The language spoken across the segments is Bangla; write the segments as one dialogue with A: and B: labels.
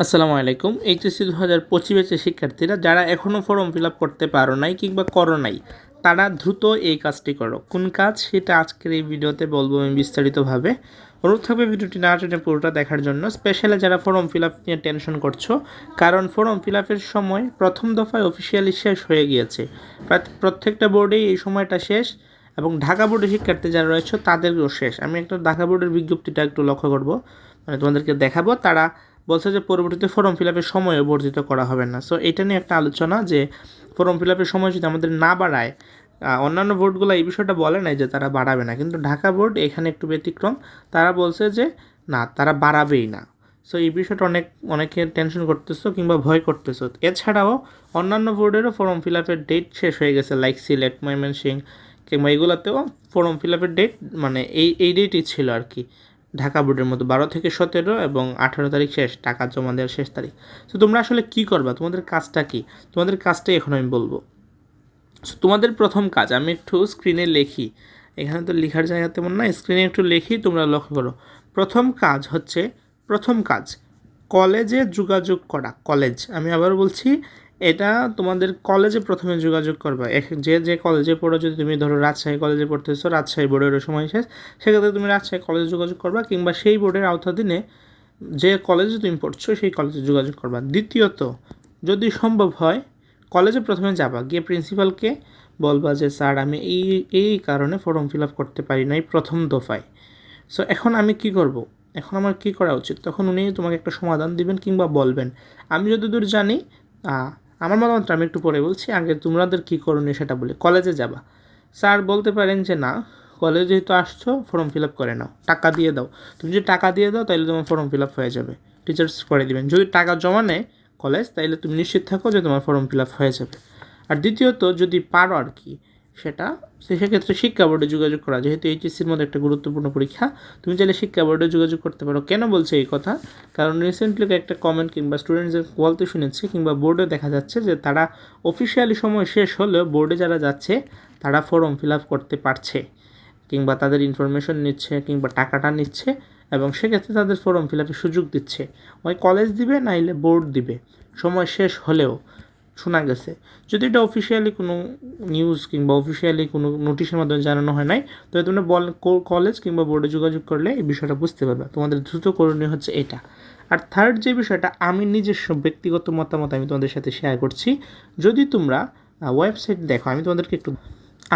A: আসসালামু আলাইকুম। এইচএসসি দু হাজার পঁচিশ শিক্ষার্থীরা, যারা এখনও ফর্ম ফিল আপ করতে পারো নাই কিংবা করো নাই, তারা দ্রুত এই কাজটি করো। কোন কাজ? সেটা আজকের এই ভিডিওতে বলব আমি বিস্তারিতভাবে। অনুরোধ থাকবে ভিডিওটি না টেনে পুরোটা দেখার জন্য। স্পেশালি যারা ফর্ম ফিল আপ নিয়ে টেনশন করছ, কারণ ফর্ম ফিল আপের সময় প্রথম দফায় অফিসিয়ালি শেষ হয়ে গিয়েছে। প্রাত- প্রত্যেকটা বোর্ডেই এই সময়টা শেষ এবং ঢাকা বোর্ডের শিক্ষার্থী যারা রয়েছে, তাদেরও শেষ। আমি একটা ঢাকা বোর্ডের বিজ্ঞপ্তিটা একটু লক্ষ্য করব। মানে তোমাদেরকে দেখাবো, তারা বলছে যে পরবর্তীতে ফর্ম ফিল আপের সময়ও বর্ধিত করা হবে না। সো এটা নিয়ে একটা আলোচনা যে ফর্ম ফিল আপের সময় যদি আমাদের না বাড়ায় অন্যান্য বোর্ডগুলো এই বিষয়টা বলে নাই যে তারা বাড়াবে না। কিন্তু ঢাকা বোর্ড এখানে একটু ব্যতিক্রম। তারা বলছে যে না, তারা বাড়াবেই না। সো এই বিষয়টা অনেক, অনেকে টেনশন করতেছো কিংবা ভয় করতেছো। এছাড়াও অন্যান্য বোর্ডেরও ফর্ম ফিল আপের ডেট শেষ হয়ে গেছে লাইক সিলেট ময়মনসিং কিংবা এগুলোতেও ফর্ম ফিল আপের ডেট মানে এই এই ডেটই ছিল আর কি। ঢাকা বোর্ডের মতো বারো থেকে সতেরো এবং আঠারো তারিখ শেষ, টাকা জমা দেওয়ার শেষ তারিখ। তো তোমরা আসলে কি করবা? তোমাদের কাজটা কি? তোমাদের কাজটাই এখন আমি বলব। সো তোমাদের প্রথম কাজ, আমি একটু স্ক্রিনে লিখি। এখানে তো লেখার জায়গা তেমন না স্ক্রিনে একটু লিখি, তোমরা লক্ষ্য করো। প্রথম কাজ হচ্ছে, প্রথম কাজ, কলেজে যোগাযোগ করা, কলেজ। আমি আবার বলছি এটা তোমাদের কলেজে প্রথমে যোগাযোগ করবা। যে যে কলেজে পড়ো, যদি তুমি ধরো রাজশাহী কলেজে পড়তেছো, রাজশাহী বোর্ডের সময় শেষ, সেক্ষেত্রে তুমি রাজশাহী কলেজে যোগাযোগ করবা কিংবা সেই বোর্ডের আওতাধীনে যে কলেজে তুমি পড়ছো, সেই কলেজে যোগাযোগ করবা। দ্বিতীয়ত, যদি সম্ভব হয় কলেজে প্রথমে যাবা, গিয়ে প্রিন্সিপালকে বলবা যে, স্যার, আমি এই এই কারণে ফর্ম ফিল আপ করতে পারি নাই প্রথম দফায়। সো এখন আমি কি করব? এখন আমার কি করা উচিত? তখন উনি তোমাকে একটা সমাধান দিবেন কিংবা বলবেন। আমি যতদূর জানি আমার মতামতটা আমি একটু পরে বলছি, আগে তোমাদের কী করণীয় সেটা বলি। কলেজে যাবা। স্যার বলতে পারেন যে, না, কলেজে যেহেতু আসছো ফর্ম ফিল আপ করে নাও। টাকা দিয়ে দাও। তুমি যদি টাকা দিয়ে দাও তাহলে তোমার ফর্ম ফিল আপ হয়ে যাবে। টিচার্স করে দেবেন। যদি টাকা জমা নেয় কলেজ তাহলে তুমি নিশ্চিত থাকো যে তোমার ফর্ম ফিল আপ হয়ে যাবে। আর দ্বিতীয়ত, যদি পারো আর কি সেটা সেক্ষেত্রে শিক্ষা বোর্ডে যোগাযোগ করা, যেহেতু এইচএসসির মধ্যে একটা গুরুত্বপূর্ণ পরীক্ষা, তুমি চাইলে শিক্ষা বোর্ডে যোগাযোগ করতে পারো। কেন বলছে এই কথা? কারণ রিসেন্টলি একটা কমেন্ট কিংবা স্টুডেন্টদের বলতে শুনেছি, কিংবা বোর্ডে দেখা যাচ্ছে যে তারা অফিসিয়ালি সময় শেষ হলেও বোর্ডে যারা যাচ্ছে, তারা ফর্ম ফিল আপ করতে পারছে, কিংবা তাদের ইনফরমেশন নিচ্ছে, কিংবা টাকাটা নিচ্ছে, এবং সেক্ষেত্রে তাদের ফর্ম ফিল আপের সুযোগ দিচ্ছে। ওই কলেজ দিবে নাইলে বোর্ড দিবে। সময় শেষ হলেও। শোনা গেছে। যদি এটা অফিসিয়ালি কোনো নিউজ কিংবা অফিসিয়ালি কোনো নোটিশের মাধ্যমে জানানো হয় নাই, তবে তোমরা বল কলেজ কিংবা বোর্ডে যোগাযোগ করলে এই বিষয়টা বুঝতে পারবে। তোমাদের দ্রুত করণীয় হচ্ছে এটা। আর থার্ড যে বিষয়টা, আমি নিজস্ব ব্যক্তিগত মতামত আমি তোমাদের সাথে শেয়ার করছি। যদি তোমরা ওয়েবসাইট দেখো, আমি তোমাদেরকে একটু,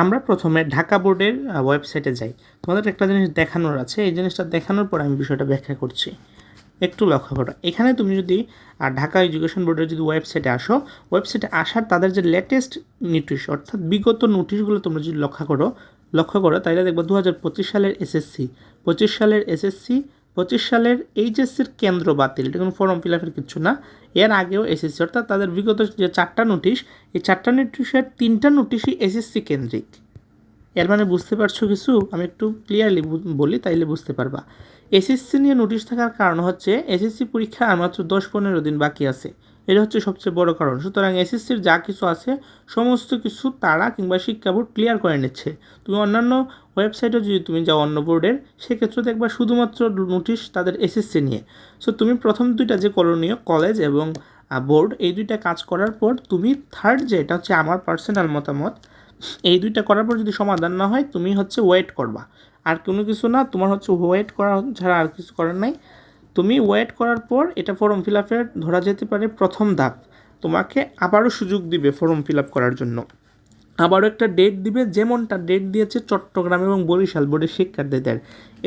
A: আমরা প্রথমে ঢাকা বোর্ডের ওয়েবসাইটে যাই। তোমাদের একটা জিনিস দেখানোর আছে, এই জিনিসটা দেখানোর পর আমি বিষয়টা ব্যাখ্যা করছি। একটু লক্ষ্য করো। এখানে তুমি যদি আহ, ঢাকা এডুকেশন বোর্ডের যদি ওয়েবসাইটে আসো ওয়েবসাইটে আসার তাদের যে লেটেস্ট নোটিশ অর্থাৎ বিগত নোটিশগুলো তোমরা যদি লক্ষ্য করো লক্ষ্য করো তাহলে দেখব দু হাজার পঁচিশ সালের এসএসসি পঁচিশ সালের এসএসসি পঁচিশ সালের এইচএসসির কেন্দ্র বাতিল। এটা কোনো ফর্ম ফিল আপের কিছু না। এর আগেও এসএসসি অর্থাৎ তাদের বিগত যে চারটা নোটিশ এই চারটা নোটিশের তিনটা নোটিশই এসএসসি কেন্দ্রিক। এর মানে বুঝতে পারছ কিছু? আমি একটু ক্লিয়ারলি বলি, তাইলে বুঝতে পারবা। এসএসসি নিয়ে নোটিশ থাকার কারণ হচ্ছে, এসএসসি পরীক্ষা আর মাত্র দশ পনেরো দিন বাকি আছে। এটা হচ্ছে সবচেয়ে বড় কারণ। সুতরাং এসএসসির যা কিছু আছে, সমস্ত কিছু তারা কিংবা শিক্ষা বোর্ড ক্লিয়ার করে নিচ্ছে। তুমি অন্যান্য ওয়েবসাইটে যদি তুমি যাও অন্য বোর্ডের, সেক্ষেত্রে দেখবা শুধুমাত্র নোটিশ তাদের এসএসসি নিয়ে। সো তুমি প্রথম দুইটা যে করণীয় কলেজ এবং বোর্ড এই দুইটা কাজ করার পর তুমি থার্ড যে, এটা হচ্ছে আমার পার্সোনাল মতামত এই দুইটা করার পর যদি সমাধান না হয়, তুমি হচ্ছে ওয়েট করবা। আর কোনো কিছু না, তোমার হচ্ছে ওয়েট করা ছাড়া আর কিছু করার নাই। তুমি ওয়েট করার পর এটা ফর্ম ফিল আপের ধরা যেতে পারে প্রথম ধাপ। তোমাকে আবারও সুযোগ দিবে ফর্ম ফিল আপ করার জন্য। আবারও একটা ডেট দিবে, যেমনটা ডেট দিয়েছে চট্টগ্রাম এবং বরিশাল বোর্ডের শিক্ষার্থীদের।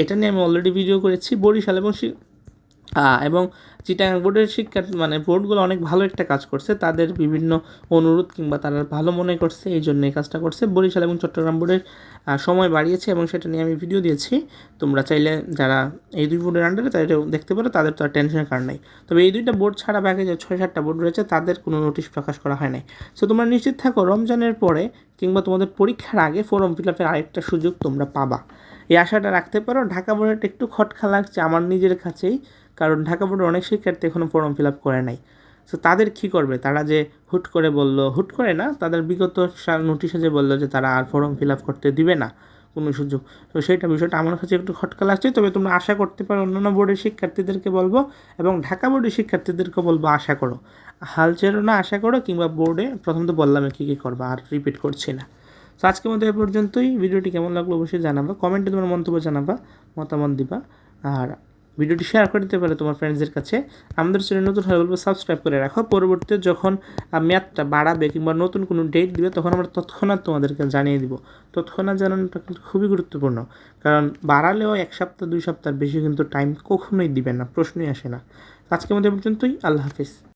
A: এটা নিয়ে আমি অলরেডি ভিডিও করেছি। বরিশাল এবং এবং চিটাগাং বোর্ডের শিক্ষা মানে বোর্ডগুলো অনেক ভালো একটা কাজ করছে। তাদের বিভিন্ন অনুরোধ কিংবা তারা ভালো মনে করছে, এই জন্য এই কাজটা করছে। বরিশাল এবং চট্টগ্রাম বোর্ডের সময় বাড়িয়েছে এবং সেটা নিয়ে আমি ভিডিও দিয়েছি। তোমরা চাইলে যারা এই দুই বোর্ডের আন্ডারে তাদের দেখতে পারো, তাদের তো আর টেনশনের কারণ নাই। তবে এই দুইটা বোর্ড ছাড়া বাকি যে ছয় সাতটা বোর্ড রয়েছে, তাদের কোনো নোটিশ প্রকাশ করা হয় নাই। সো তোমরা নিশ্চিত থাকো, রমজানের পরে কিংবা তোমাদের পরীক্ষার আগে ফর্ম ফিল আপের আরেকটা সুযোগ তোমরা পাবা। এই আশাটা রাখতে পারো, ঢাকা বোর্ডের একটু খটখা লাগছে আমার নিজের কাছেই। কারণ ঢাকা বোর্ডের অনেক শিক্ষার্থী এখনও ফর্ম ফিল আপ করে নাই। সো তাদের কী করবে? তারা যে হুট করে বলল, হুট করে না, তাদের বিগত নোটিশে যে বলল যে তারা আর ফর্ম ফিল আপ করতে দিবে না, কোনো সুযোগ। তো সেইটা বিষয়টা আমার কাছে একটু খটকা লাগছে তবে তোমরা আশা করতে পারো অন্যান্য বোর্ডের শিক্ষার্থীদেরকে বলব এবং ঢাকা বোর্ডের শিক্ষার্থীদেরকে বলব আশা করো। হাল ছেড়ো না, আশা করো, কিংবা বোর্ডে প্রথম তো বললাম কী কী করবা, আর রিপিট করছি না। তো আজকের মতো এ পর্যন্তই। ভিডিওটি কেমন লাগল অবশ্যই জানাবা। কমেন্টে তোমার মন্তব্য জানাবা, মতামত দিবা, আর ভিডিওটি শেয়ার করে দিতে পারে তোমার ফ্রেন্ডসদের কাছে। আমাদের চ্যানেল নতুন হয়ে বলব সাবস্ক্রাইব করে রাখো। পরবর্তীতে যখন ম্যাথটা বাড়াবে কিংবা নতুন কোনো ডেট দিবে, তখন আমরা তৎক্ষণাৎ তোমাদেরকে জানিয়ে দিব। তৎক্ষণাৎ জানানোটা কিন্তু খুবই গুরুত্বপূর্ণ। কারণ বাড়ালেও এক সপ্তাহ, দুই সপ্তাহ বেশি কিন্তু টাইম কখনোই দিবেন না, প্রশ্নই আসে না। আজকের মধ্যে পর্যন্তই। আল্লাহ হাফিজ।